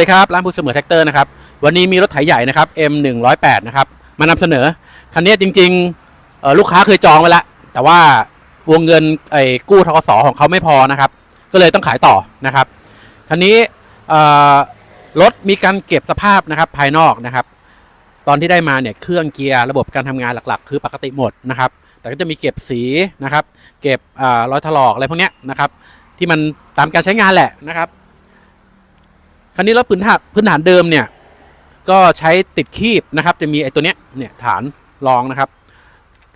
สวัสดีครับร้านผู้เสมอแท็กเตอร์นะครับวันนี้มีรถไถใหญ่นะครับ M 1 0 8 นะครับมานำเสนอคันนี้จริงๆลูกค้าเคยจองไว้แล้วแต่ว่าวงเงินไอ้กู้ทกสของเขาไม่พอนะครับ ก็เลยต้องขายต่อนะครับคันนี้รถมีการเก็บสภาพนะครับภายนอกนะครับ ตอนที่ได้มาเนี่ยเครื่องเกียร์ระบบการทำงานหลักๆ คือปกติหมดนะครับ แต่ก็จะมีเก็บสีนะครับ เก็บรอยถลอกอะไรพวกนี้นะครับ ที่มันตามการใช้งานแหละนะครับ คันนี้รถพื้นฐานพื้นฐานเดิมเนี่ยก็ใช้ติดคีบนะครับ จะมีไอ้ตัวเนี้ยเนี่ยฐานรองนะครับ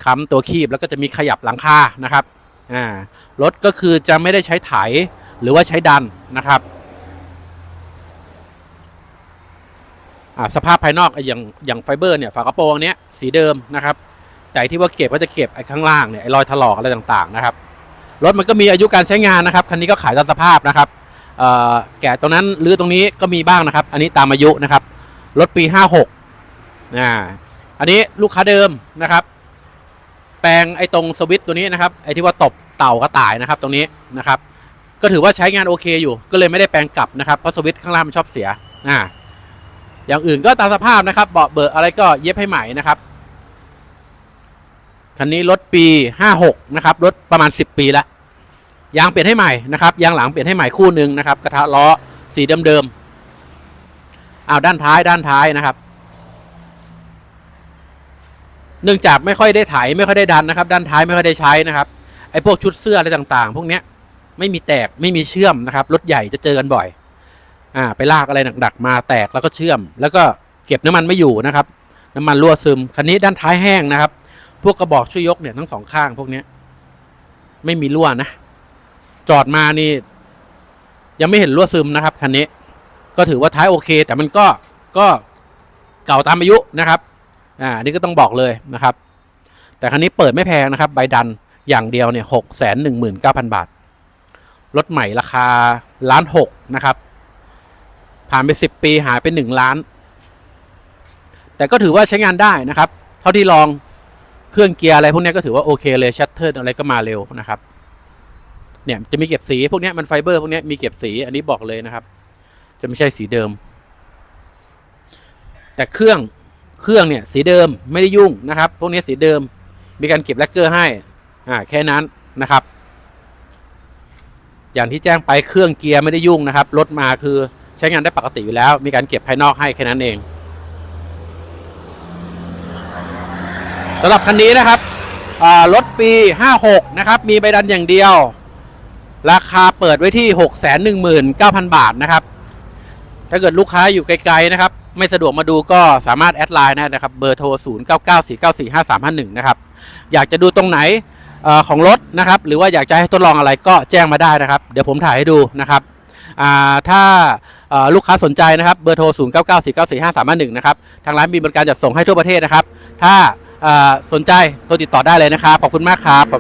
ค้ำตัวคีบแล้วก็จะมีขยับหลังคานะครับอ่ารถก็คือจะไม่ได้ใช้ไถหรือว่าใช้ดันนะครับอ่าสภาพภายนอกอย่างอย่างไฟเบอร์เนี่ยฝากระโปรงเนี้ยสีเดิมนะครับ แต่ที่ว่าเก็บก็จะเก็บไอ้ข้างล่างเนี่ยไอ้รอยถลอกอะไรต่างๆนะครับรถมันก็มีอายุการใช้งานนะครับคันนี้ก็ขายตามสภาพนะครับ แกะตรงนั้นหรือตรงนี้ก็มีบ้างนะครับ อันนี้ตามอายุนะครับรถปี 56อ่าอันนี้ลูกค้าเดิมนะครับ แปลงไอ้ตรงสวิตตัวนี้นะครับไอ้ที่ว่าตบเต่ากระต่ายนะครับตรงนี้นะครับ ก็ถือว่าใช้งานโอเคอยู่ ก็เลยไม่ได้แปลงกลับนะครับเพราะสวิตข้างล่างมันชอบเสียอ่าอย่างอื่นก็ตามสภาพนะครับเบาะเบอร์อะไรก็เย็บให้ใหม่นะครับคันนี้รถปี 56 นะครับ รถประมาณ 10 ปีแล้ว ยางเปลี่ยนให้ใหม่นะครับยางหลังเปลี่ยนให้ใหม่คู่หนึ่งนะครับ กระทะล้อสีเดิมๆอ้าด้านท้ายด้านท้ายนะครับเนื่องจากไม่ค่อยได้ไถไม่ค่อยได้ดันนะครับ ด้านท้ายไม่ค่อยได้ใช้นะครับไอ้พวกชุดเสื้ออะไรต่างๆ พวกเนี้ยไม่มีแตกไม่มีเชื่อมนะครับรถใหญ่จะเจอกันบ่อย อ่า ไปลากอะไรหนักๆมาแตกแล้วก็เชื่อม แล้วก็เก็บน้ำมันไม่อยู่นะครับ น้ำมันรั่วซึมคันนี้ด้านท้ายแห้งนะครับ พวกกระบอกช่วยยกเนี่ยทั้งสองข้างพวกเนี้ยไม่มีรั่วนะ จอดมานี่ ยังไม่เห็นรั่วซึมนะครับคันนี้ก็ถือว่าท้ายโอเค แต่มันก็ก็เก่าตามอายุนะครับ อ่านนี้ก็ต้องบอกเลยนะครับ แต่คันนี้เปิดไม่แพงนะครับ ใบดันอย่างเดียวเนี่ยหกแสนหนึ่งหมื่นเก้าพันบาท รถใหม่ราคาล้านหกนะครับ ผ่านไปสิบปีหายไปหนึ่งล้าน แต่ก็ถือว่าใช้งานได้นะครับ เท่าที่ลองเครื่องเกียร์อะไรพวกนี้ก็ถือว่าโอเคเลยชัตเทิลอะไรก็มาเร็วนะครับ เนี่ยจะมีเก็บสีพวกนี้มันไฟเบอร์พวกนี้มีเก็บสีอันนี้บอกเลยนะครับ จะไม่ใช่สีเดิม แต่เครื่องเครื่องเนี่ยสีเดิมไม่ได้ยุ่งนะครับ พวกนี้สีเดิมมีการเก็บแลกเกอร์ให้อ่าแค่นั้นนะครับ อย่างที่แจ้งไปเครื่องเกียร์ไม่ได้ยุ่งนะครับรถมาคือใช้งานได้ปกติอยู่แล้ว มีการเก็บภายนอกให้แค่นั้นเองสำหรับคันนี้นะครับรถปี 56 นะครับ มีใบดันอย่างเดียว ราคาเปิดไว้ที่ 619,000 บาทนะครับ ถ้าเกิดลูกค้าอยู่ไกลๆนะครับ ไม่สะดวกมาดูก็สามารถแอดไลน์ได้นะครับ เบอร์โทร 0994945351 นะครับ อยากจะดูตรงไหนอของรถนะครับ หรือว่าอยากจะให้ทดลองอะไรก็แจ้งมาได้นะครับ เดี๋ยวผมถ่ายให้ดูนะครับ ถ้าลูกค้าสนใจนะครับ เบอร์โทร 0994945351นะครับ ทางร้านมีบริการจัดส่งให้ทั่วประเทศนะครับ ถ้าสนใจโทรติดต่อได้เลยนะครับ ขอบคุณมากครับ